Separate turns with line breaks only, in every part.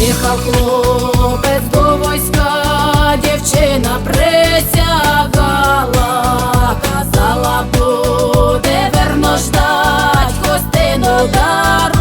Їхав хлопець до войска, дівчина присягала, казала, буде верно ждать, хостину дару.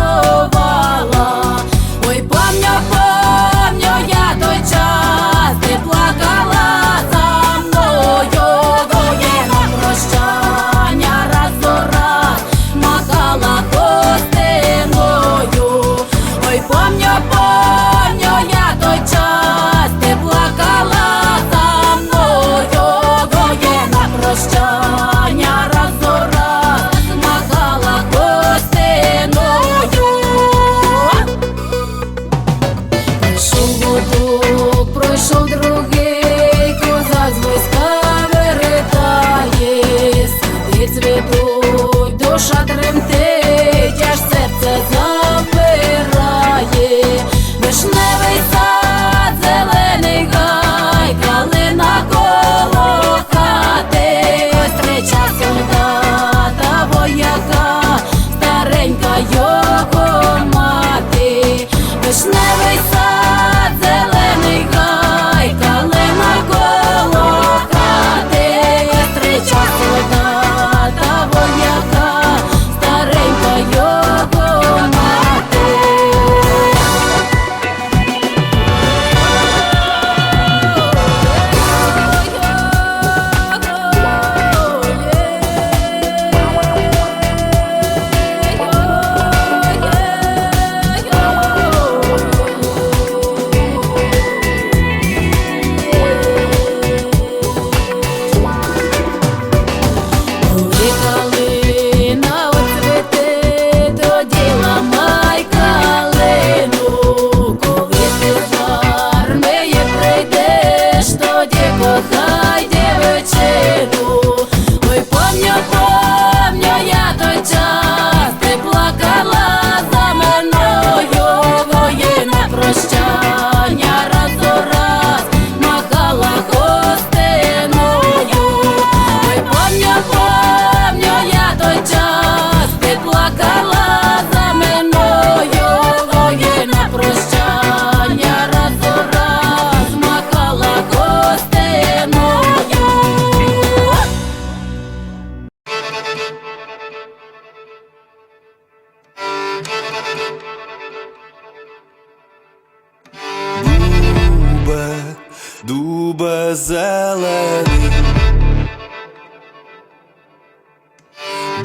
Дубе зелений.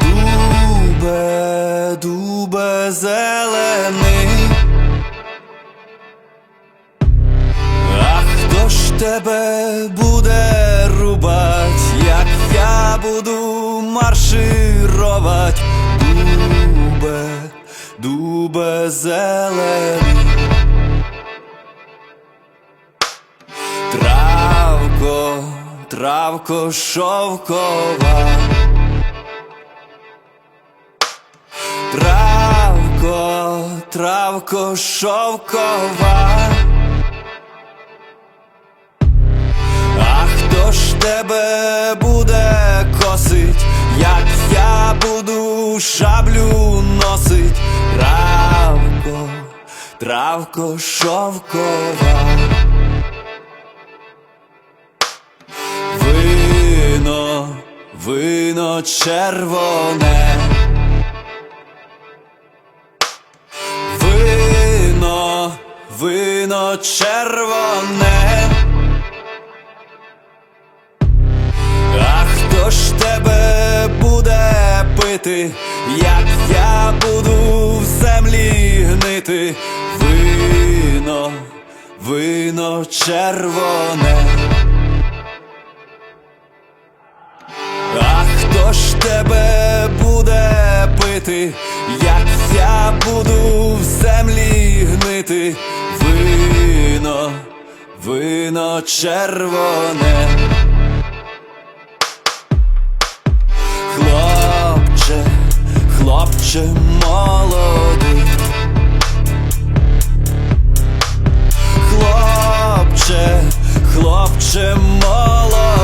Дубе, дубе зелений. А хто ж тебе буде рубать, як я буду марширувати? Дубе, дубе зелений. Травко, шовкова. Травко, травко шовкова. А хто ж тебе буде косить, як я буду шаблю носить? Травко, травко шовкова. Вино червоне. Вино, вино червоне. А хто ж тебе буде пити, як я буду в землі гнити? Вино, вино червоне. Ж тебе буде пити, як я буду в землі гнити? Вино, вино червоне. Хлопче, хлопче молодий. Хлопче, хлопче молодий.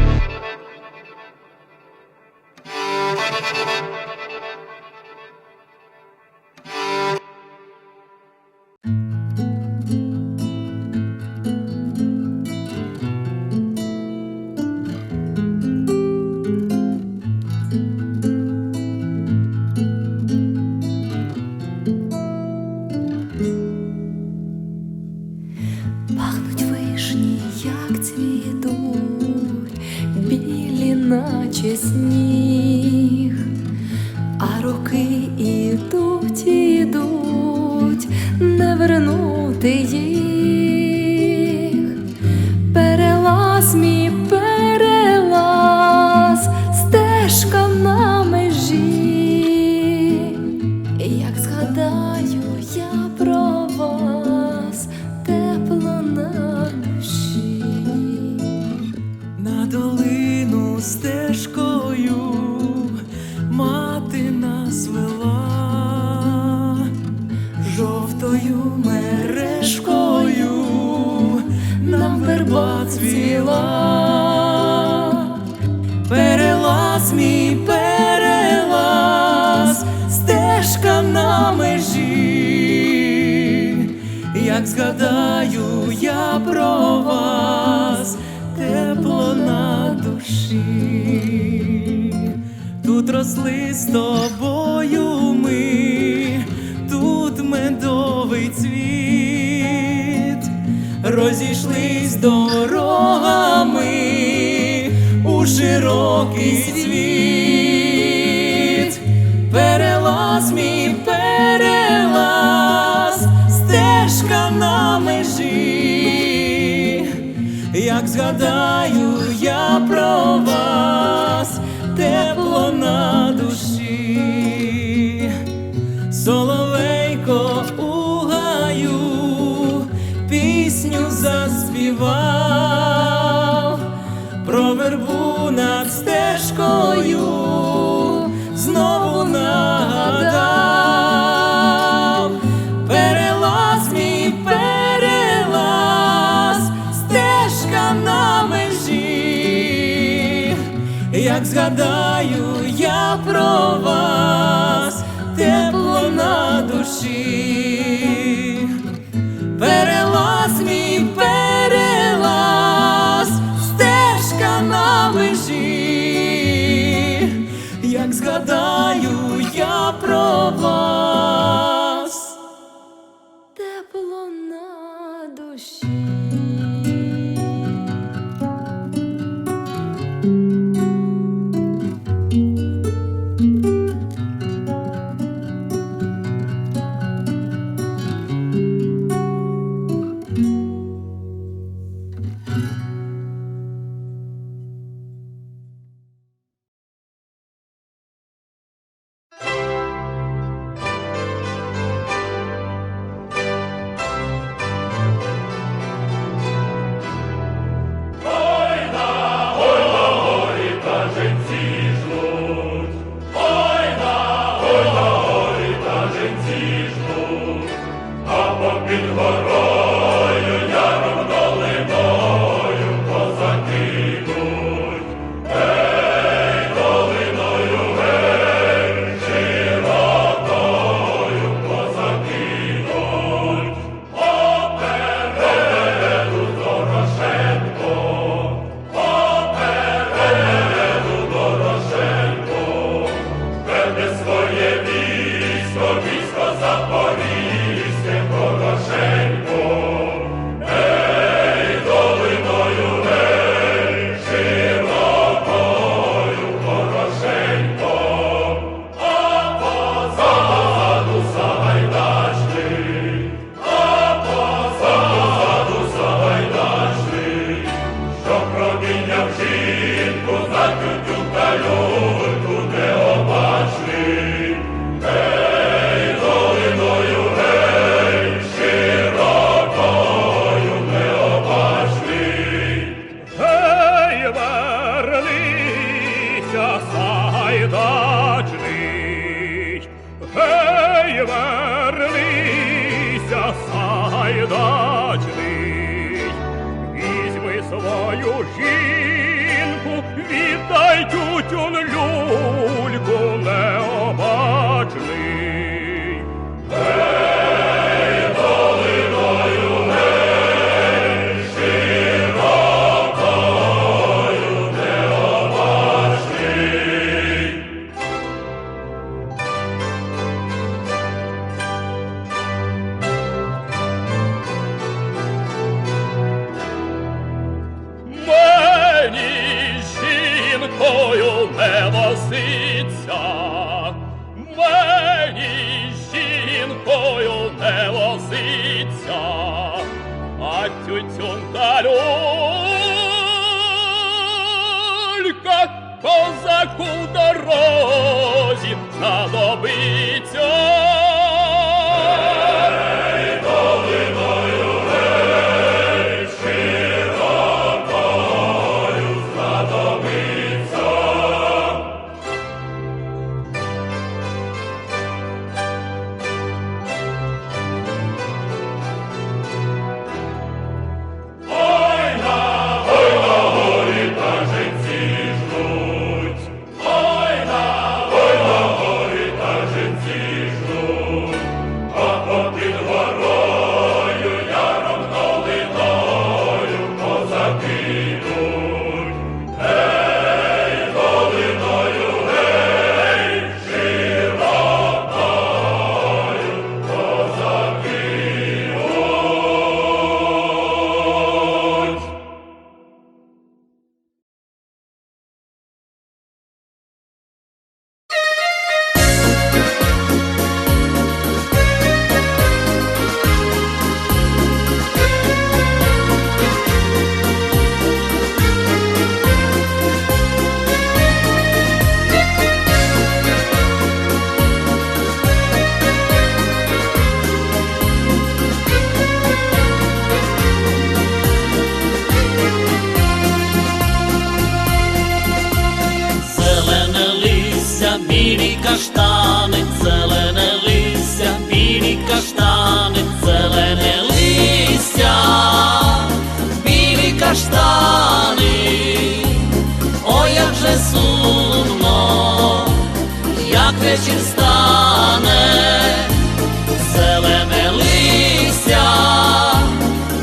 Як згадаю я про вас, тепло на душі,
тут росли з тобою ми, тут медовий цвіт, розійшлись дорогами у широкий світ. Як згадаю я про вас, тепло на душі, соловейко у пісню заспівав, про вербу над стежкою як згадаю я про вас, тепло на душі. Перелаз мій перелаз, стежка на межі, як згадаю я про вас.
Вернися, сайдачний, гей, вернися, сайдачний, візьми свою жінку, віддай тютюн люльку необачний.
краситься, мені з жінкою не возиться, а тютюн та люлька козаку в дорозі надобиться. Вечір стане, листя,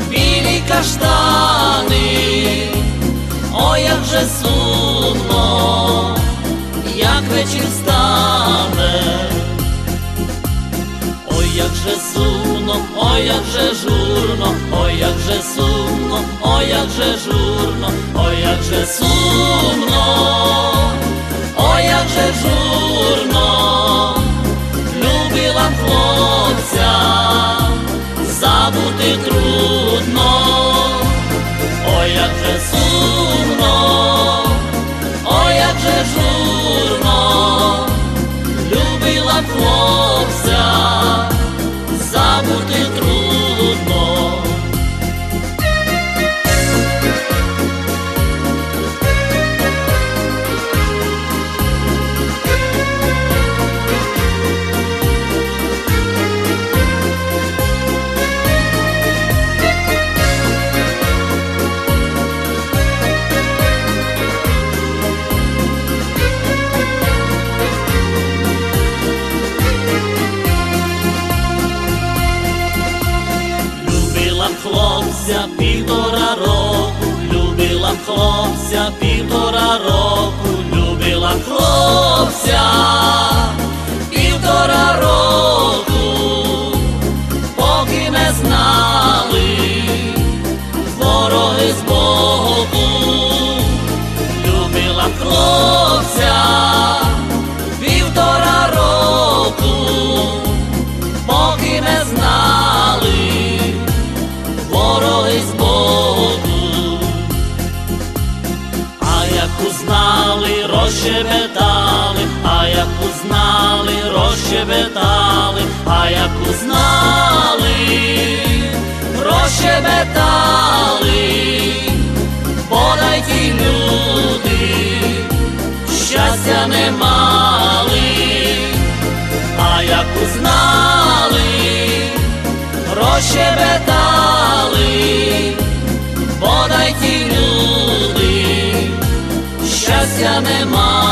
білі каштани. Ой, як же сумно, як вечір стане, ой, як же сумно, ой, як же журно, ой, як же сумно, ой, як же журно, ой, як же сумно, ой, як же журно, забути трудно. Хлопця півтора року поки не знали вороги з боку, а як узнали, розщебетали, а як узнали, розщебетали, а як узнали, розщебетали, подай ті люди, щастя не мали а як узнали, розщебетали, бодай ті люди, щастя не мали.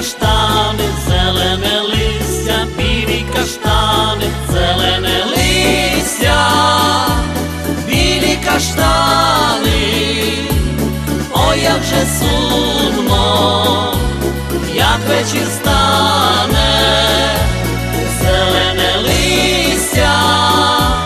каштани, зелене листя, білі каштани, зелене листя, білі каштани, ой, як же сумно, як вечір стане, зелене листя.